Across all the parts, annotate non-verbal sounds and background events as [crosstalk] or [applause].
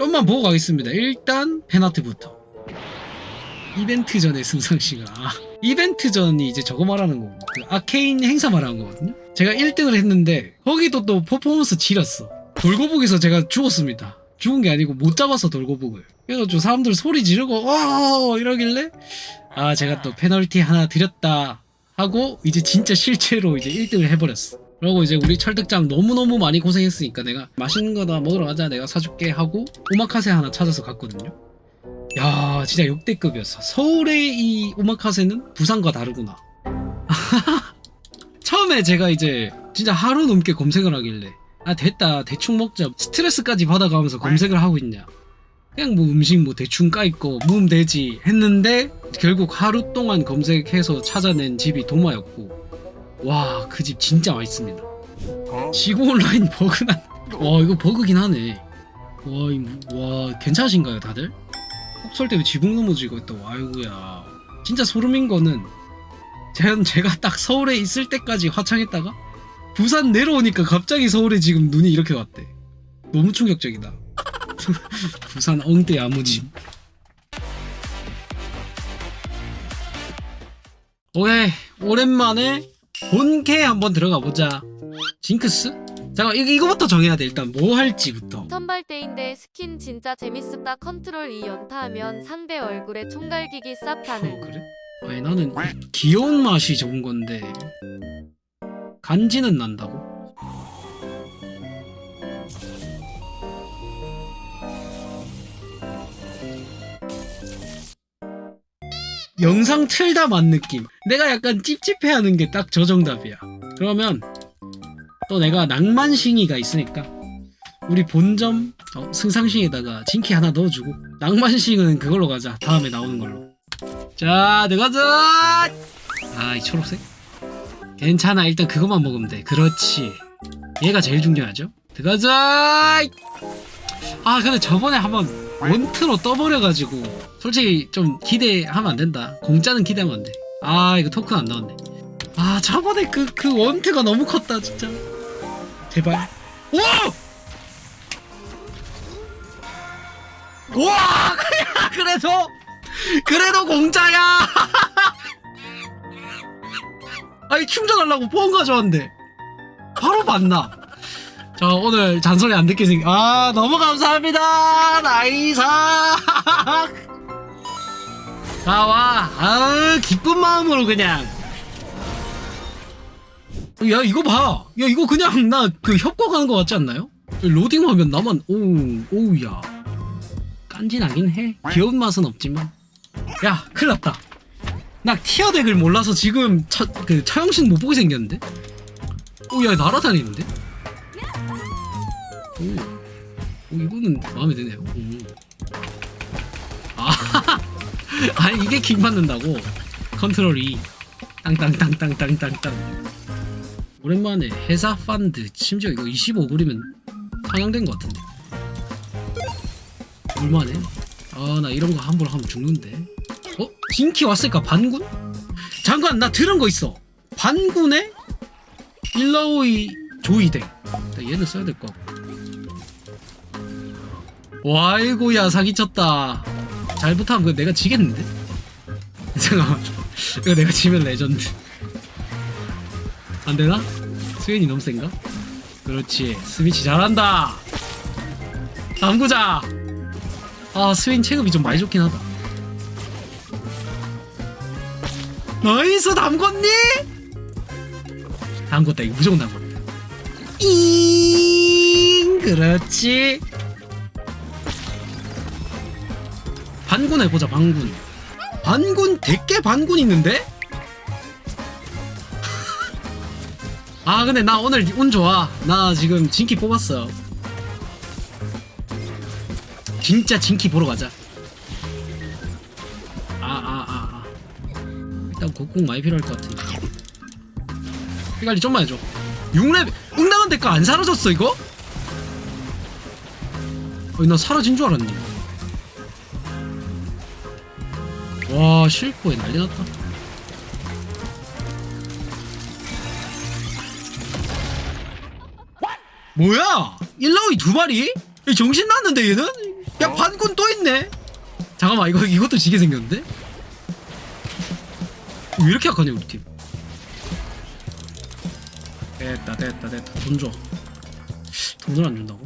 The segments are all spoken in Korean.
좀만 보고 가겠습니다. 일단 페나트부터. 이벤트 전의 승상씨가 아, 이벤트 전이 이제 저거 말하는 거고 그 아케인 행사 말하는 거거든요. 제가 1등을 했는데 거기도 또 퍼포먼스 지렸어. 돌고북에서 제가 죽었습니다. 죽은 게 아니고 못 잡아서 돌고북을. 그래가지고 사람들 소리 지르고 와 이러길래 아 제가 또 페널티 하나 드렸다 하고 이제 진짜 실제로 이제 1등을 해버렸어. 그러고 이제 우리 철득장 너무너무 많이 고생했으니까 내가 맛있는 거나 먹으러 가자 내가 사줄게 하고 오마카세 하나 찾아서 갔거든요. 야 진짜 역대급이었어. 서울의 이 오마카세는 부산과 다르구나. [laughs] 처음에 제가 이제 진짜 하루 넘게 검색을 하길래 아 됐다 대충 먹자 스트레스까지 받아가면서 검색을 하고 있냐 그냥 뭐 음식 뭐 대충 까있고 무음 되지 했는데 결국 하루 동안 검색해서 찾아낸 집이 도마였고 와 그 집 진짜 맛있습니다. 지구 온라인 버그난 와 이거 버그긴 하네. 와, 이, 뭐- 와 괜찮으신가요 다들? 폭설 때문에 지붕 넘어지고 있다고. 아이고야. 진짜 소름인 거는 제가, 제가 딱 서울에 있을 때까지 화창했다가 부산 내려오니까 갑자기 서울에 지금 눈이 이렇게 왔대. 너무 충격적이다. [laughs] 부산 엉대 야무짐 오케이. 오랜만에 본캐 한번 들어가 보자 징크스? 잠깐 이거, 이거부터 정해야 돼 일단 뭐 할지부터 선발대인데 스킨 진짜 재밌었다 컨트롤 2 연타하면 상대 얼굴에 총갈기기 쌉 어, 가능 그래? 아니 나는 귀여운 맛이 좋은 건데 간지는 난다고? 영상 틀다 만 느낌 내가 약간 찝찝해하는 게 딱 저 정답이야 그러면 또 내가 낭만싱이가 있으니까 우리 본점 어, 승상싱에다가 진키 하나 넣어주고 낭만싱은 그걸로 가자 다음에 나오는 걸로 자, 들어가자! 아, 이 초록색? 괜찮아, 일단 그것만 먹으면 돼. 그렇지. 얘가 제일 중요하죠? 들어가자! 아, 근데 저번에 한번 원트로 떠버려가지고, 솔직히 좀 기대하면 안 된다. 공짜는 기대하면 안 돼. 아, 이거 토큰 안 나왔네. 아, 저번에 그, 그 원트가 너무 컸다, 진짜. 제발. 오! 우와! 그래도! 그래도 공짜야! [laughs] 아니 충전하려고 보험 가져왔는데 바로 만나 자 오늘 잔소리 안 듣게 생겨. 아 너무 감사합니다. 나이사 가와. [laughs] 아 기쁜 마음으로 그냥. 야 이거 봐야 이거 그냥 나 그 협곡하는 거 같지 않나요? 로딩하면 나만 오우 오우야. 깐지나긴 해. 귀여운 맛은 없지만. 야 큰일났다. 나 티어 덱을 몰라서 지금 처, 그 처형신 못 보게 생겼는데? 오야 날아다니는데? 오, 오 이거는 마음에 드네요. 오. 아 [laughs] 아니 이게 킥 맞는다고? 컨트롤이. 땅땅땅땅땅땅땅. 오랜만에 회사 펀드. 심지어 이거 25불이면 상향된 것 같은데. 얼마네? 아 나 이런 거 함부로 하면 죽는데. 어? 진키 왔을까? 반군? 잠깐 나 들은 거 있어. 반군에 일라오이 조이덱 나 얘는 써야 될거 같고 와이고야 사기쳤다. 잘못하면 그거 내가 지겠는데? [laughs] 잠깐만. 이거 내가 지면 레전드. 안되나? 스윈이 너무 센가? 그렇지. 스위치 잘한다. 담구자. 아 스윙 체급이 좀 많이 좋긴 하다. 나이스 담궜니? 담궜다. 이거 무조건 담궜다. 잉 그렇지 반군 해보자 반군 반군 대게 반군 있는데? 아 근데 나 오늘 운 좋아 나 지금 진키 뽑았어 진짜 진키 보러 가자. 아, 아, 아, 아. 일단 곡궁 많이 필요할 것 같은데. 피관리 좀만 해줘. 6레벨! 응당한 대가 안 사라졌어, 이거? 어이, 나 사라진 줄 알았네. 와, 실코에 난리 났다. 뭐야? 일라오이 두 마리? 얘 정신 났는데, 얘는? 야 반군 또 있네 잠깐만 이거 이것도 지게 생겼는데 왜 이렇게 약하냐 우리 팀 됐다 됐다 됐다 돈 줘 돈을 안 준다고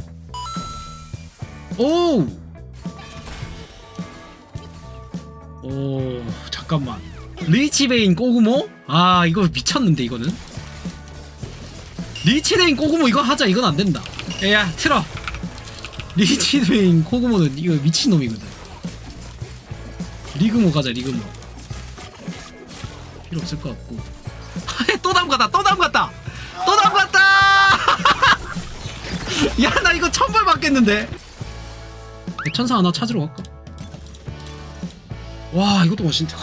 오우 오 잠깐만. 리치베인 꼬구모? 아 이거 미쳤는데 이거는? 리치베인 꼬구모 이거 하자. 이건 안 된다. 야 틀어. 리치베인 코구모는 이거 미친놈이거든. 리그모 가자 리그모. 필요 없을 것 같고. [laughs] 또 담갔다 또 담갔다! 또 담갔다! [laughs] 야 나 이거 천벌 받겠는데? 천사 하나 찾으러 갈까 와 이것도 멋있는데.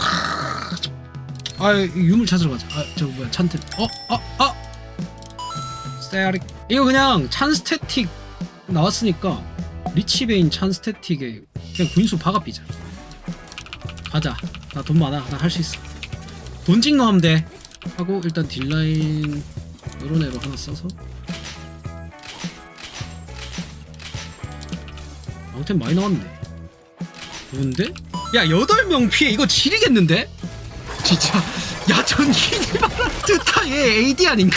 아 유물 찾으러 가자. 아 저거 뭐야 찬트 어어 어. 스테아릭 이거 그냥 찬 스태틱 나왔으니까 리치베인 찬 스태틱에 그냥 구인수 박아비자. 가자. 나 돈 많아. 나 할 수 있어. 돈 찍노 하면 돼. 하고 일단 딜라인 요런 애로 하나 써서. 아무튼 많이 나왔네. 좋은데? 야 8명 피해. 이거 지리겠는데? 진짜. 야전 히니바란트 얘 AD 아닌가?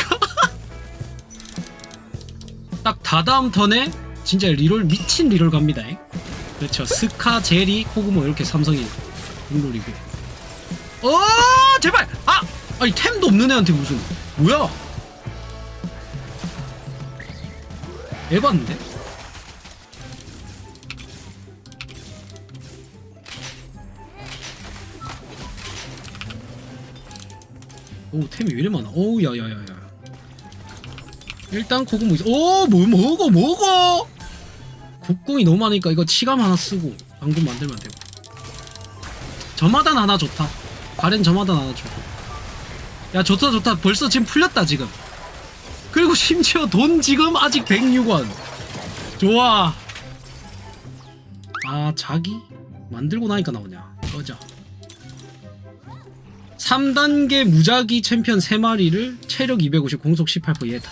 [laughs] 딱 다다음 턴에 진짜 리롤 미친 리롤 갑니다 그렇죠. 스카 제리 코그모 이렇게 삼성이 룰이고. 어 제발! 아! 아니 템도 없는 애한테 무슨. 뭐야? 에반데 오 템이 왜 이래 많아? 오우 야야야야. 일단 코그모 있어. 오 뭐 먹어 먹어 국궁이 너무 많으니까 이거 치감 하나 쓰고 방금 만들면 되고. 저마단 하나 좋다. 가렌 저마단 하나 주고. 야 좋다 좋다. 벌써 지금 풀렸다 지금. 그리고 [laughs] 심지어 돈 지금 아직 106원. 좋아. 아 자기? 만들고 나니까 나오냐? 꺼져 3단계 무작위 챔피언 3마리를 체력 250 공속 18% 얘다.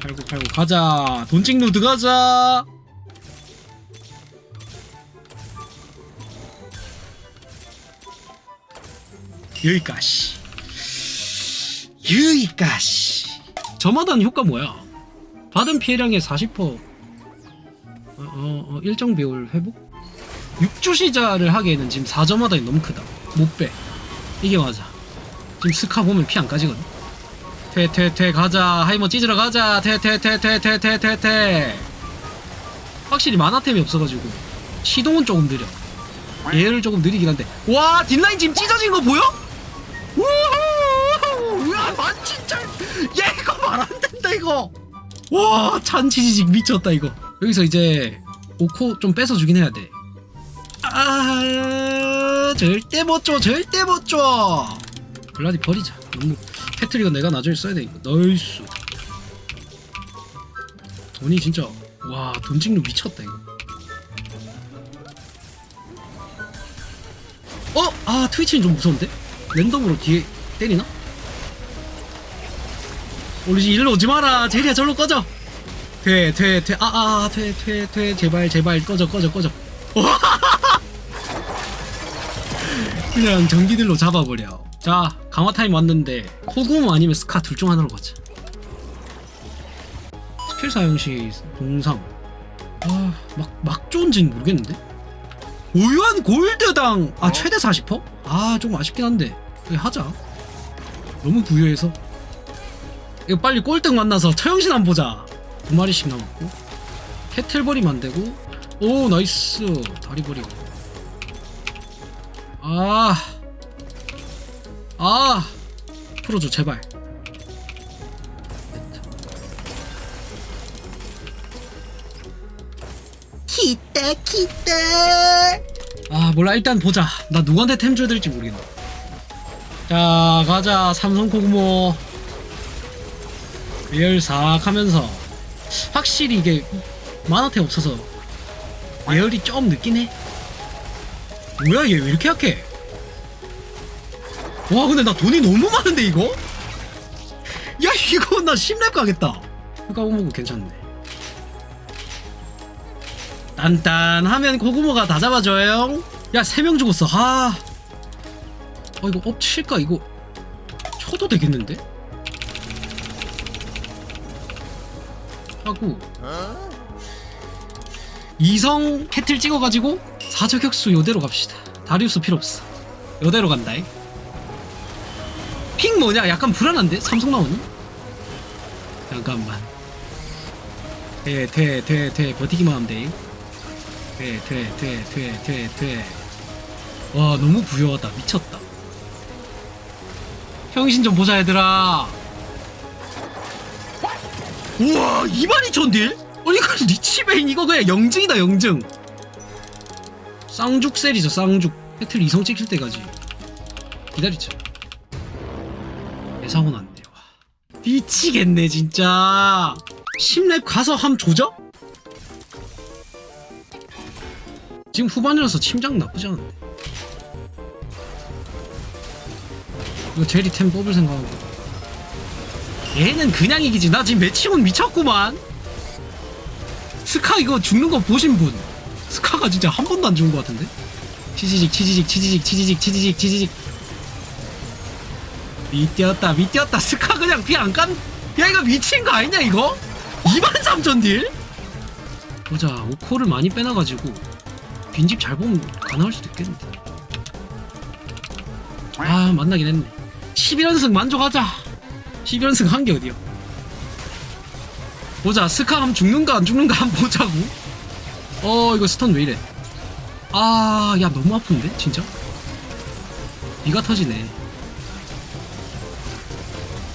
팔고 팔고 가자. 돈 찍노 들어가자. 여기까지. 여기까지. 저마다는 효과 뭐야? 받은 피해량의 40% 어, 어, 어, 일정 비율 회복 6주 시자를 하기에는 지금 4점마다이 너무 크다. 못 빼. 이게 맞아. 지금 스카 보면 피 안 까지거든. 퇴퇴퇴 가자. 하이머 찢으러 가자. 퇴퇴퇴퇴퇴퇴퇴퇴 확실히 만화템이 없어가지고 시동은 조금 느려. 얘를 조금 느리긴 한데. 와 딜라인 지금 찢어진 거 보여? 우후! 와 진짜 야 이거 말 안 된다 이거. 와 찬치지직 미쳤다 이거. 여기서 이제 오코 좀 뺏어주긴 해야 돼. 아, 절대 못 줘, 절대 못 줘. 블라디 버리자. 너무 패트릭은 내가 나중에 써야 되니까. 나이스. 돈이 진짜 와, 돈 찍는 미쳤다 이거. 어? 아, 트위치는 좀 무서운데? 랜덤으로 뒤에 때리나? 우리 일로 오지 마라. 제리야 절로 꺼져. 아, 아, 돼, 돼, 돼. 제발, 제발 꺼져, 꺼져, 꺼져. 그냥 전기들로 잡아버려. 자, 강화 타임 왔는데 코구모 아니면 스카 둘 중 하나로 가자. 스킬 사용 시 동상. 아, 막, 막 좋은지는 모르겠는데? 오유한 골드당, 아, 최대 40%? 아, 조금 아쉽긴 한데. 그냥 하자. 너무 부유해서. 이거 빨리 꼴등 만나서 처형신 한번 보자. 두 마리씩 남았고. 캐틀버리 만들고. 오, 나이스. 다리 버리고. 아. 아. 풀어줘, 제발. 기대, 기대. 아, 몰라. 일단 보자. 나 누구한테 템 줘야 될지 모르겠네. 자, 가자. 삼성 코그모. 리얼 싹 하면서. 확실히 이게 만화템 없어서 예열이 좀 늦긴 해. 뭐야 얘 왜 이렇게 약해? 와 근데 나 돈이 너무 많은데 이거? 야 이거 나 10렙 가겠다. 보고 괜찮네. 단단하면 고구모가 다 잡아줘요 야세명 죽었어 아 어, 이거 엎칠까 이거 쳐도 되겠는데 하고 이성 캐틀 찍어가지고 사저격수 요대로 갑시다. 다리우스 필요 없어. 요대로 간다 핑 뭐냐? 약간 불안한데? 삼성 나오니? 잠깐만. 돼 돼 돼 돼. 버티기만 하면 돼돼 돼 돼 돼돼와 너무 부여하다. 미쳤다. 형신 좀 보자 얘들아. 우와 22,000딜? 아니 이거 리치베인 이거 그냥 영증이다 영증 쌍죽 셀이죠 쌍죽. 배틀 이성 찍힐 때까지. 기다리자. 예상은 안 돼요 와. 미치겠네 진짜. 10렙 가서 함 조져? 지금 후반이라서 침장 나쁘지 않은데. 이거 제리 템 뽑을 생각하고. 얘는 그냥 이기지. 나 지금 매치곤 미쳤구만. 스카 이거 죽는 거 보신 분 스카가 진짜 한 번도 안 죽은 것 같은데? 치지직 치지직 치지직 치지직 치지직 치지직. 미뛰었다 미뛰었다. 스카 그냥 피 안 깐 야 이거 미친 거 아니냐 이거? 23,000 딜? 보자 오코를 많이 빼놔가지고 빈집 잘 보면 가능할 수도 있겠는데. 아 만나긴 했네. 11연승 만족하자. 11연승 한 게 어디야? 보자 스카 함 죽는가 안 죽는가 한번 보자고 어 이거 스턴 왜 이래? 아 야 너무 아픈데? 진짜? 비가 터지네.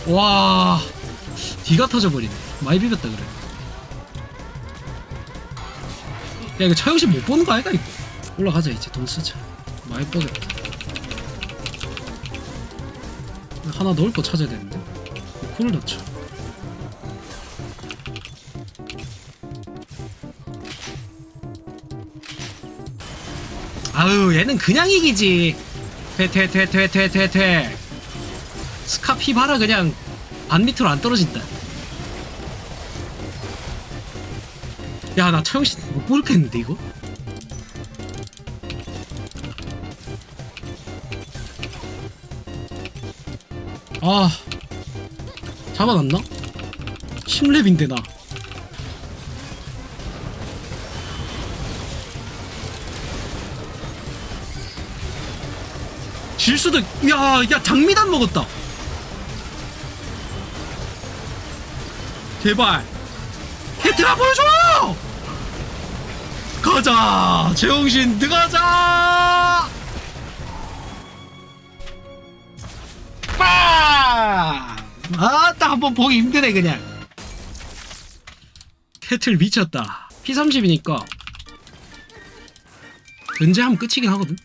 와 뒤가 터져버리네. 많이 비볐다 그래. 야 이거 차영신 못 보는 거 아닐까 이거? 올라가자 이제. 돈 쓰자. 많이 뻐겠다. 하나 넣을 거 찾아야 되는데. 콜을 넣자 아유 얘는 그냥 이기지. 퇴퇴퇴퇴퇴퇴퇴. 스카피 봐라 그냥 반 밑으로 안 떨어진다. 야 나 처형신 못 보겠는데 이거? 아 잡아놨나? 10렙인데 나 질 수도 야, 야 장미단 먹었다. 제발. 헤트라 보여줘. 가자. 제홍신 들어가자. 빵! 아따 한번 보기 힘드네 그냥. 캐틀 미쳤다. P30이니까 견제하면 끝이긴 하거든.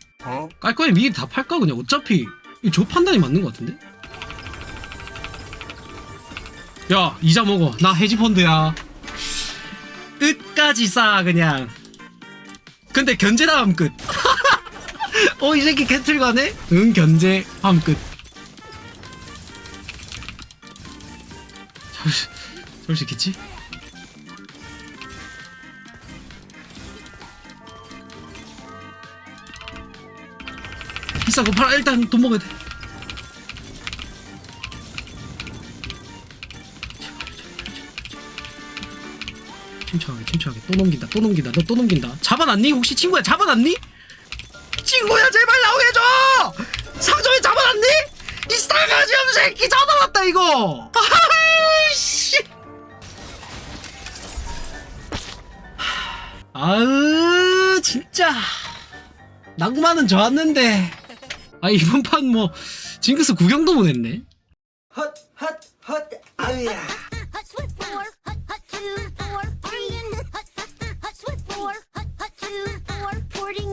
깔 거면 미리 다 팔까 그냥? 어차피 이저 판단이 맞는 것 같은데? 야 이자 먹어. 나 해지 펀드야. 끝까지 싸 그냥. 근데 견제 다음 끝어 [laughs] 이 새끼 개틀 가네? 응 견제 다음 끝. 잡을 수 있겠지 비싸고 팔아. 일단 돈 먹어야 돼. 침착하게 침착하게. 또 넘긴다 또 넘긴다. 너 또 넘긴다. 잡아놨니? 혹시 친구야 잡아놨니? 친구야 제발 나오게 해줘! 상점에 잡아놨니? 이 싸가지 없는 새끼 잡아놨다 이거! 아이씨! 아으 진짜. 낭만은 좋았는데 아 이번 판 뭐 징크스 구경도 못했네.